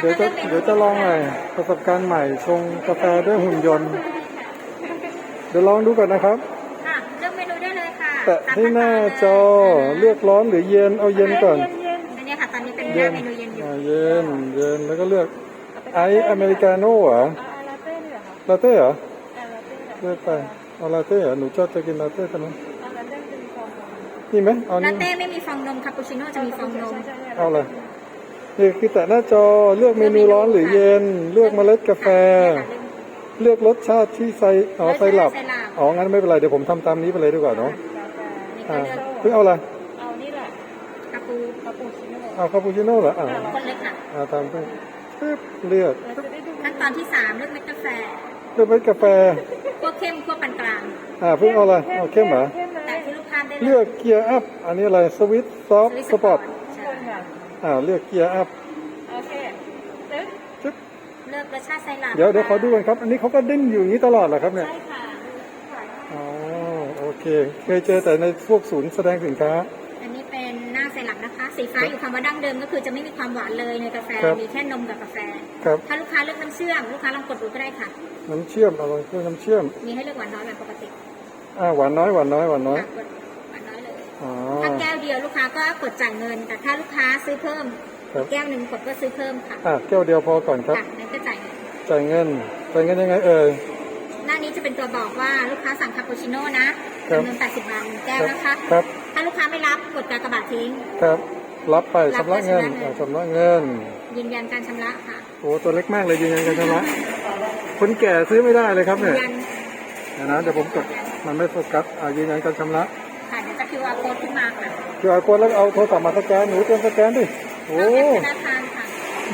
เดี๋ยวจะเดี๋ยวจะลองหน่อยประสบการณ์ใหม่ชงกาแฟด้วยหุ่นยนต์ เดี๋ยวลองดูก่อนนะครับ ค่ะเลือกเมนูได้เลยค่ะแตะที่หน้าจอเลือกร้อนหรือเย็นเอาเย็นก่อนอันนี้ค่ะตอนนี้เป็นหเย็น้านเมนูเย็นอยู่อ่าเย็นเย็นแล้วก็เลือกไอซ์อเมริกาโน่เหรอลาเต้เหรอเลือกไปเอาลาเต้เหรอหนูชอบจะกินลาเต้ใช่ไหมนี่ไหมเอาลานี่เต้ไม่มีฟองนมคาปูชิโน่จะมีฟองนมเอาเลย นี่คือแตะหน้าจอเลือกเมนูร้อนหรือเย็น เลือกเมล็ดกาแฟ เลือกรสชาติที่ใส่อ๋อใส่หลับอ๋องั้นไม่เป็นไรเดี๋ยวผมทำตามนี้ไปเลยดีกว่าเนาะนี่ก็อ่าเลือกเพิ่งเอาอะไรเอานี่แหละคาปูคาปูชิโน่เอาคาปูชิโน่เหรออ่าคนเล็กค่ะอ่าตามไปปึ๊บเลือกเราจะได้ดูขั้นตอนที่สามเลือกเม็ดกาแฟเลือกเมล็ดกาแฟคั่วเข้มคั่วปานกลางอ่าเพิ่งเอาอะไรเอาเข้มเหรอเข้มนะแต่ที่ลูกค้าได้เลือกเกียร์อัพอันนี้อะไรสวิตซอฟสปอร์ตใช่คนค่ะ อ่าเลือกเกียร์อัพ โอเคตึ๊บจึ๊บ เลือกรสชาติไซรัปเดี๋ยวเดี๋ยวขอดูกันครับ อันนี้เขาก็ดิ้นอยู่อย่างนี้ตลอดเหรอครับเนี่ย ใช่ค่ะ อ๋อ โอเค เคยเจอแต่ในพวกศูนย์แสดงสินค้า อันนี้เป็นหน้าไซรัปนะคะ สีฟ้าอยู่คำว่าดั้งเดิมก็คือจะไม่มีความหวานเลยในกาแฟ ครับ มีแค่นมกับกาแฟ ครับ ถ้าลูกค้าเลือกน้ำเชื่อม ลูกค้าลองกดดูก็ได้ค่ะ น้ำเชื่อมเอาเครื่องน้ำเชื่อมมีให้เลือกหวานน้อยแบบปกติอ่าหวานน้อยหวานน้อยหวานน้อย ค่ะกดหวานน้อยเลย อ๋อ ถ้าแก้วเดียวลูกค้าก็กดจ่ายเงิน แต่ถ้าลูกค้าซื้อเพิ่มครับ แก้วหนึ่งกดก็ซื้อเพิ่มค่ะอ่าแก้วเดียวพอก่อนครับ ค่ะนั่นก็จ่ายเงินจ่ายเงินจ่ายเงินยังไงเอ่ย หน้านี้จะเป็นตัวบอกว่าลูกค้าสั่งคาปูชิโน่นะครับ จำนวน80บาทหนึ่งแก้วนะคะ ครับ ถ้าลูกค้าไม่รับกดกากบาททิ้ง ครับ รับไปรับชำระเงินไปชำระเงินอ่าชำระเงิน ยืนยันการชำระค่ะโอ้ตัวเล็กมากเลยยืนยันกันชำระคนแก่ซื้อไม่ได้เลยครับยืเนี่ยนยัน เดี๋ยวนะเดี๋ยวผมกดมันไม่โฟกัสอ่ายืนยันการชำระ ค่ะ เดี๋ยวจะ QR code ขึ้นมาค่ะคือเอาคนแล้วเอาโทรศัพท์มาสแกนหนูเตรียมสแกนดิโอ้เอาแอปธนาคารค่ะ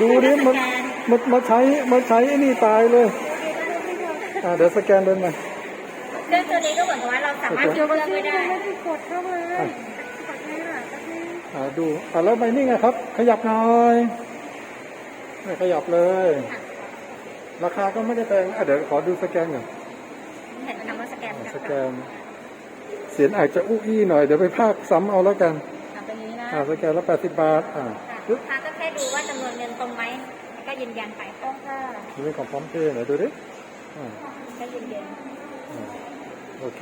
ดูดิมันสแกนมันมาใช้มาใช้ไอ้นี่ตายเลยอ่าเดี๋ยวสแกนเดินมาเครื่องตัวนี้ก็เหมือนกับว่าเราสามารถยกเลิกไม่ได้ไม่ได้กดเข้ามาเลยกดนี่แหละก็คืออ่าดูอ่าแล้วไปนี่ไงครับ ขยับหน่อยไม่ขยับเลย ราคาก็ไม่ได้แพงอะเดี๋ยวขอดูสแกนหน่อยเห็นคำว่าสแกนอ่าค่ะสแกน เสียงอาจจะอู้อี้หน่อยเดี๋ยวไปภาคซ้ำเอาแล้วกันทำตรงนี้นะอ่าสแกนแล้วแปดสิบบาทอ่าค่ะปึ๊ลูบกค้าก็แค่ดูว่าจำนวนเงินตรงไหมแล้วก็ยืนยันไปต้องค่ะนี่เป็นของพร้อมเพย์ไหนดูดิอ่าก็ยืนยันอ่าโอเค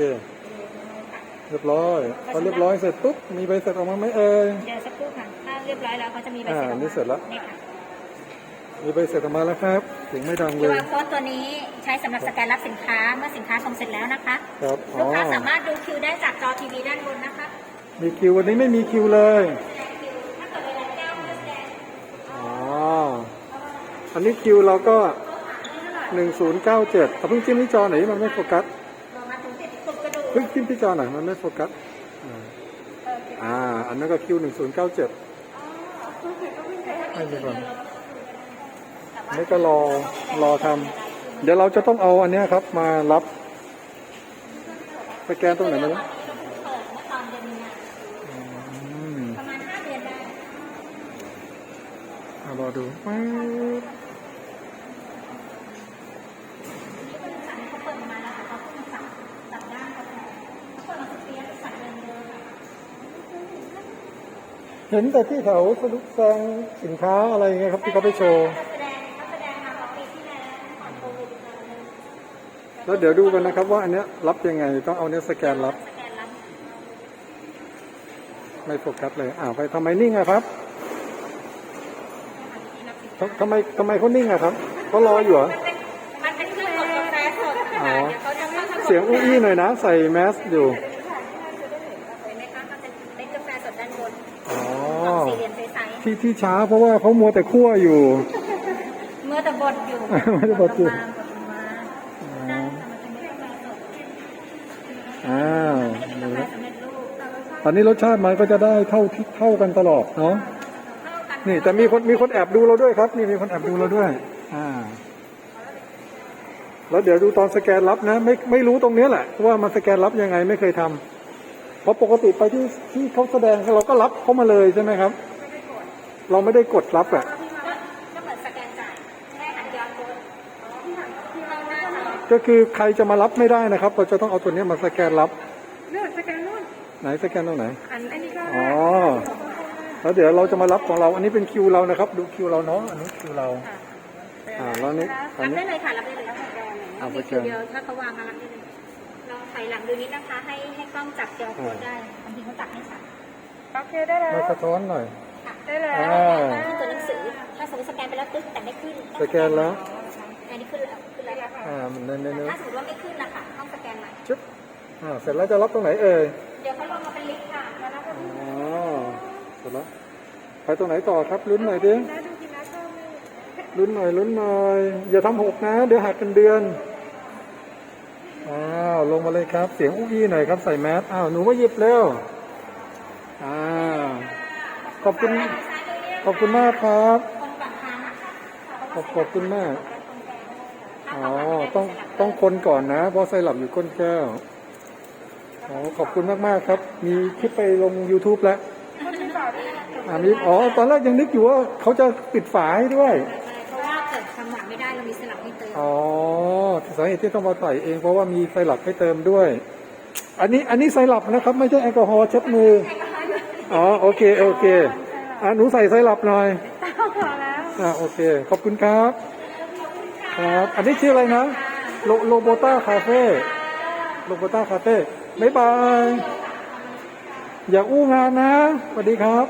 เรียบร้อยพอเรียบร้อยเสร็จปุ๊บมีใบเสร็จออกมาไหมเอ่ยเดี๋ยวสักครู่ค่ะถ้าเรียบร้อยแล้วเขาจะมีใบเสร็จออกอ่ามานี่เสร็จแล้วนี่ค่ะมีใบเสร็จออกมาแล้วครับเสียงไม่ดังเล QR ย code ตัวนี้ ใช้สำหรับสแกนรับสินค้าเมื่อสินค้าชงเสร็จแล้วนะคะ ครับอ๋ลูอกค้าสามารถดูคิวได้จากจอทีวีด้านบนนะคะมีคิววันนี้ไม่มีคิวเลยแสดงคิวถ้าเกิดเวลาแก้วเพื่อแสดงอ๋ออันนี้คิวเราก็หนึ่งศูนย์เก้าเจ็ดเพิ่งจิ้มที่จอไหนมันไม่โฟกัสบอกมาถึงติดกลุ่มกระดูกเพิ่งจิ้มที่จอไหนมันไม่โฟกัสอ่าอ่าอันนั้นก็คิวหนึ่งศูนย์เก้าเจ็ดไม่มีความอันนี่ก็รอรอทำ เดี๋ยวเราจะต้องเอาอันเนี้ยครับ มารับสแกนตรงไหนมาแล้วเปิดเมื่อตอนเดือนมีนาอืมประมาณ5เดือนได้อ่ารอดูป๊าบนี่บริษัทเขาเปิดมาแล้วแต่เขาเพิ่งมาสั่งสั่งด้านกาแฟเขาเปิดมาสิบปีแล้วบริษัทเดิมเลยค่ะเห็นแต่ที่แถวสรุปแซงสินค้าอะไรอย่างเงี้ยครับที่เขาไปโชว์แสดงเขาแสดงมาตอนปีที่แล้วก่อนโควิดเลย แล้วเดี๋ยวดูกันนะครับว่าอันเนี้ยรับยังไงต้องเอาเนี้ยสแกนรับ สแกนรับไม่โฟกัสเลยอ้าวไปทำไมนิ่งอะครับทำทำไมทำไมเขานิ่งอะครับเขารออยู่เหรอ มันเป็นมันเป็นเครื่องกดกาแฟสดอ๋อค่ะเดี๋ยวเขาจะมาทำเสียงอุ้ยหน่อยนะ ใส่แมสอยู่เห็นไหมคะมันจะเป็นกาแฟสดด้านบนอ๋อ กล่องสี่เหลี่ยมใสที่ที่ช้าเพราะว่าเขามัวแต่คั่วอยู่ ๆเมื่อแต่บดอยู่เมื่อแต่บดอยู่มาบดมาใช่ค่ะมันเป็นกาแฟสด อ้าวไม่ได้เป็นกาแฟสำเร็จรูปตอนนี้รสชาติมันก็จะได้เท่าที่เท่ากันตลอดเนาะเท่ากันนี่แต่มีคนมีคนแอบดูเราด้วยครับ นี่มีคนแอบดูเราด้วย อ่า แล้วเดี๋ยวดูตอนสแกนรับนะ ไม่ไม่รู้ตรงเนี้ยแหละว่ามันสแกนรับยังไงไม่เคยทำเพราะปกติไปที่ที่เขาแสดงเราก็รับเข้ามาเลยใช่ไหมครับ เราไม่ได้กดรับอะ ก็ก็เหมือนสแกนจ่ายได้หันยอดโค้ดที่หันที่เราหน้าเรา ก็คือใครจะมารับไม่ได้นะครับ เราจะต้องเอาตัวเนี้ยมาสแกนรับ เลือกสแกนนู่นไหนสแกนตรงไหน อันอันนี้ก็อ๋อไแล้วเดี๋ยวเราจะมารับของเรา อันนี้เป็นคิวเรานะครับ ดูคิวเราเนาะ อันนี้คิวเราค่ะอ่าแล้วนี่อันรับนี้ ได้เลยค่ะรับได้เลยรับได้เลยเอาไปมีเชิญเดียวถ้าเขาวางมารับได้เลยลองถอยหลังดูนิดนะคะ ให้ให้กล้องจับเจอโค้ดได้บางทีเขาจับไม่ชัดโอเคได้แล้วมาสะท้อนหน่อย ได้แล้วอ่าขึ้นตัวหนังสือ ถ้าสมมติสแกนไปแล้วตึ๊กแต่ไม่ขึ้นสแกนแล้วอันนี้ขึ้นแล้วขึ้นแล้ว อ่ามันเน้นเน้นถ้าสมมติว่าไม่ขึ้นนะคะต้องสแกนใหม่ชุบอ่าเสร็จแล้วจะรับตรงไหนเอ่ยเดี๋ยวเขาลงมาเป็นลิฟต์ค่ะแล้วเราก็อ๋อเสร็จแล้วไปตรงไหนต่อครับลุ้นหน่อยดินะดูกินนะชอบไหมลุ้นหน่อยลุ้นหน่อยอย่าทำหกนะ เดี๋ยวหักเป็นเดือนอ้าวลงมาเลยครับ เสียงอุ้ยหน่อยครับใส่แมสอ้าวหนูมาหยิบเร็วอ้าวขอบคุณขอบคุณมากครับคนฝั่งทางนะคะขอบขอบคุณมาก อ๋อ ต้องต้องคนก่อนนะเพราะไซรัปอยู่ก้นแก้วอ๋อขอบคุณมาก ๆ ครับ มีคลิปไปลง YouTube แล้วมันมีฝาด้วยอ่ามีอ๋อ ตอนแรกยังนึกอยู่ว่าเขาจะปิดฝาให้ด้วย เพราะว่าเกิดจังหวะไม่ได้เรามีสลับให้เติมอ๋อ สาเหตุที่ต้องมาใส่เองเพราะว่ามีไซรัปให้เติมด้วย อันนี้อันนี้ไซรัปนะครับ ไม่ใช่แอลกอฮอล์เช็ดมือ อ๋อ โอเค โอเคอ่าหนูใส่ไซรัปหน่อยต้องพอแล้วอ่าโอเค ขอบคุณครับ ครับ อันนี้ชื่ออะไรนะโลโลโบต้าคาเฟ่โลโบต้าคาเฟ่บ๊ายบาย อย่าอู้งานนะสวัสดีครับ